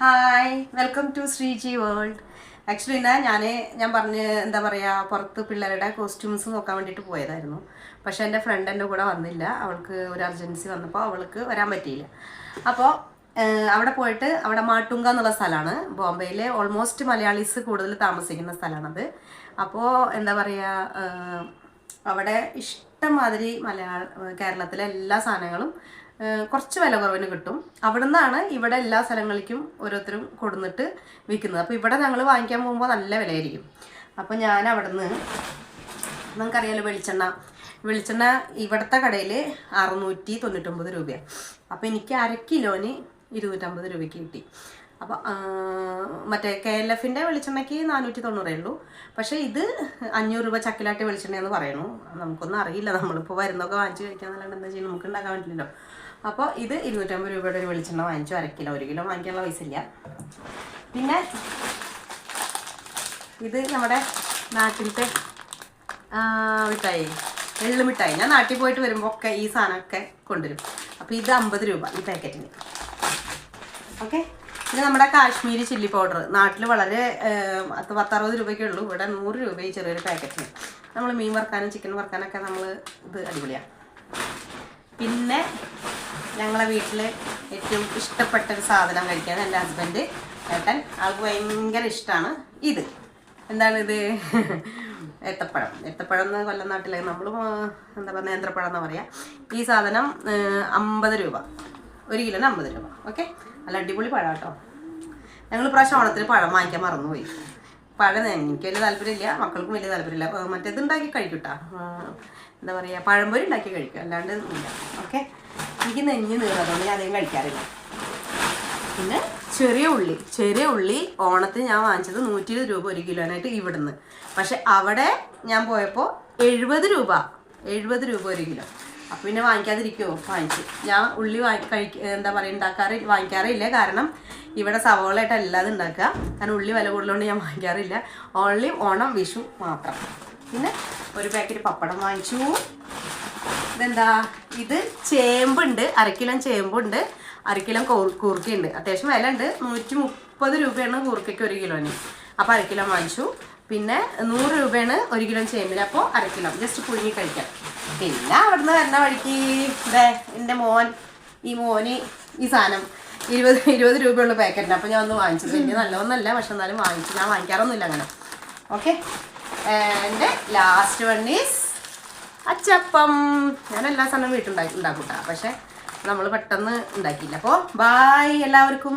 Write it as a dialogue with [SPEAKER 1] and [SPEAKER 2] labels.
[SPEAKER 1] Hi welcome to Sreeji world actually എന്നാ ഞാൻ ഞാൻ പറഞ്ഞ് എന്താ പറയുക പുറത്ത് പിള്ളേരുടെ കോസ്റ്റ്യൂംസ് നോക്കാൻ വേണ്ടിയിട്ട് പോയതായിരുന്നു. പക്ഷെ എന്റെ ഫ്രണ്ട് എന്റെ കൂടെ വന്നില്ല. അവൾക്ക് ഒരു അർജൻസി വന്നപ്പോൾ അവൾക്ക് വരാൻ പറ്റിയില്ല. അപ്പോൾ അവിടെ പോയിട്ട് അവിടെ മാട്ടുങ്ക എന്നുള്ള സ്ഥലമാണ്. ബോംബെയിലെ ഓൾമോസ്റ്റ് മലയാളീസ് കൂടുതൽ താമസിക്കുന്ന സ്ഥലമാണത്. അപ്പോൾ എന്താ പറയുക അവിടെ ഇഷ്ടംമാതിരി മലയാള കേരളത്തിലെ എല്ലാ സാധനങ്ങളും കുറച്ച് വില കുറവിന് കിട്ടും. അവിടെ നിന്നാണ് ഇവിടെ എല്ലാ സ്ഥലങ്ങളിലേക്കും ഓരോരുത്തരും കൊടുന്നിട്ട് വിൽക്കുന്നത്. അപ്പോൾ ഇവിടെ ഞങ്ങൾ വാങ്ങിക്കാൻ പോകുമ്പോൾ നല്ല വിലയായിരിക്കും. അപ്പോൾ ഞാൻ അവിടെ നിന്ന് നിങ്ങൾക്കറിയാലോ വെളിച്ചെണ്ണ. വെളിച്ചെണ്ണ ഇവിടുത്തെ കടയിൽ അറുന്നൂറ്റി തൊണ്ണൂറ്റൊമ്പത് രൂപയാണ് അപ്പോൾ എനിക്ക് അര കിലോന് ഇരുന്നൂറ്റമ്പത് രൂപയ്ക്ക് കിട്ടി. അപ്പോൾ മറ്റേ കെ എൽ എഫിന്റെ വെളിച്ചെണ്ണയ്ക്ക് നാനൂറ്റി തൊണ്ണൂറേ ഉള്ളൂ. പക്ഷേ ഇത് അഞ്ഞൂറ് രൂപ ചക്കിലാട്ടി വെളിച്ചെണ്ണയെന്ന് പറയുന്നു നമുക്കൊന്നും അറിയില്ല. നമ്മളിപ്പോൾ വരുന്നൊക്കെ വാങ്ങിച്ച് കഴിക്കാന്നല്ലാണ്ട് എന്താ ചെയ്യുന്നത് നമുക്ക് ഉണ്ടാക്കാൻ പറ്റില്ലല്ലോ. അപ്പോൾ ഇത് ഇരുന്നൂറ്റമ്പത് രൂപയുടെ ഒരു വെളിച്ചെണ്ണ വാങ്ങിച്ചു. അര കിലോ ഒരു കിലോ വാങ്ങിക്കാനുള്ള പൈസ ഇല്ല. പിന്നെ ഇത് നമ്മുടെ നാട്ടിലത്തെ മിഠായി എള്ളു മിഠായി. ഞാൻ നാട്ടിൽ പോയിട്ട് വരുമ്പോൾ ഒക്കെ ഈ സാധനമൊക്കെ കൊണ്ടുവരും. അപ്പോൾ ഇത് അമ്പത് രൂപ ഈ പാക്കറ്റിന്. ഓക്കെ? പിന്നെ നമ്മുടെ കാശ്മീരി ചില്ലി പൗഡർ. നാട്ടിൽ വളരെ പത്ത് പത്തറുപത് രൂപയ്ക്കേ ഉള്ളൂ. ഇവിടെ നൂറ് രൂപ ഈ ചെറിയൊരു പാക്കറ്റിന്. നമ്മൾ മീൻ വറുക്കാനും ചിക്കൻ വറുക്കാനൊക്കെ നമ്മൾ ഇത് അടിപൊളിയാണ് പിന്നെ ഞങ്ങളെ വീട്ടിൽ ഏറ്റവും ഇഷ്ടപ്പെട്ട ഒരു സാധനം കഴിക്കാൻ എന്റെ ഹസ്ബൻഡ് ഏട്ടൻ. ആൾക്ക് ഭയങ്കര ഇഷ്ടമാണ് ഇത്. എന്താണിത്? ഏത്തപ്പഴം. ഏത്തപ്പഴം എന്ന് കൊല്ലം നാട്ടിലെ നമ്മൾ എന്താ പറയുക നേന്ത്രപ്പഴം എന്ന് പറയാം. ഈ സാധനം അമ്പത് രൂപ. ഒരു കിലോന് അമ്പത് രൂപ. ഓക്കെ? നല്ല അടിപൊളി പഴം കേട്ടോ. ഞങ്ങൾ പ്രാവശ്യം ഓണത്തിന് പഴം വാങ്ങിക്കാൻ മറന്നുപോയി. പഴം എനിക്ക് വലിയ താല്പര്യമില്ല. മക്കൾക്കും വലിയ താല്പര്യമില്ല. മറ്റേത് ഉണ്ടാക്കി കഴിക്കൂട്ടാ എന്താ പറയുക പഴംപൊരി ഉണ്ടാക്കി കഴിക്കും. അല്ലാണ്ട് ഇല്ല ഓക്കെ? എനിക്ക് നെഞ്ഞ് നീറും ഞാൻ അധികം കഴിക്കാറില്ല. പിന്നെ ചെറിയ ഉള്ളി ചെറിയ ഉള്ളി ഓണത്തിന് ഞാൻ വാങ്ങിച്ചത് നൂറ്റി ഇരുപത് രൂപ ഒരു കിലോനായിട്ട് ഇവിടുന്ന്. പക്ഷെ അവിടെ ഞാൻ പോയപ്പോൾ എഴുപത് രൂപ എഴുപത് രൂപ ഒരു കിലോ. അപ്പം പിന്നെ വാങ്ങിക്കാതിരിക്കുമോ വാങ്ങിച്ചു. ഞാൻ ഉള്ളി വാങ്ങി കഴിക്ക എന്താ പറയുക ഉണ്ടാക്കാറ് വാങ്ങിക്കാറില്ല. കാരണം ഇവിടെ സവോളയായിട്ട് അല്ലാതെ ഉണ്ടാക്കുക. കാരണം ഉള്ളി വില കൂടുതലുകൊണ്ട് ഞാൻ വാങ്ങിക്കാറില്ല. ഓൺലി ഓണം വിഷു മാത്രം. പിന്നെ ഒരു പാക്കറ്റ് പപ്പടം വാങ്ങിച്ചു. ഇതെന്താ? ഇത് ചേമ്പുണ്ട്. അര കിലോ ചേമ്പുണ്ട്. അര കിലോ കൂർ- കൂർക്കയുണ്ട്. അത്യാവശ്യം വില ഉണ്ട് നൂറ്റി മുപ്പത് രൂപയാണ് കൂർക്കയ്ക്ക് ഒരു കിലോന്. അപ്പോൾ അരക്കിലം കിലോ വാങ്ങിച്ചു. പിന്നെ നൂറ് രൂപയാണ് ഒരു കിലോ ചേമ്പിന്. അപ്പോൾ അരക്കിലം. കിലോ ജസ്റ്റ് പുഴുങ്ങി കഴിക്കാം. പിന്നെ അവിടുന്ന് വരുന്ന വഴിക്ക് ഇതേ എന്റെ മോൻ ഈ മോന് ഈ സാധനം ഇരുപത് ഇരുപത് രൂപയുള്ള പാക്കറ്റിന്. അപ്പോൾ ഞാൻ ഒന്ന് വാങ്ങിച്ചു വലിയ നല്ലതൊന്നല്ല. പക്ഷെ എന്നാലും വാങ്ങിച്ചു. ഞാൻ വാങ്ങിക്കാറൊന്നുമില്ല അങ്ങനെ. ഓക്കെ. എന്റെ ലാസ്റ്റ് വൺ ഈസ് അച്ചപ്പം ഞാൻ എല്ലാ സാധനവും വീട്ടിലുണ്ടാക്കി ഉണ്ടാക്കൂട്ടാ. പക്ഷെ നമ്മൾ പെട്ടെന്ന് ഉണ്ടാക്കിയില്ല. അപ്പോൾ ബായ് എല്ലാവർക്കും.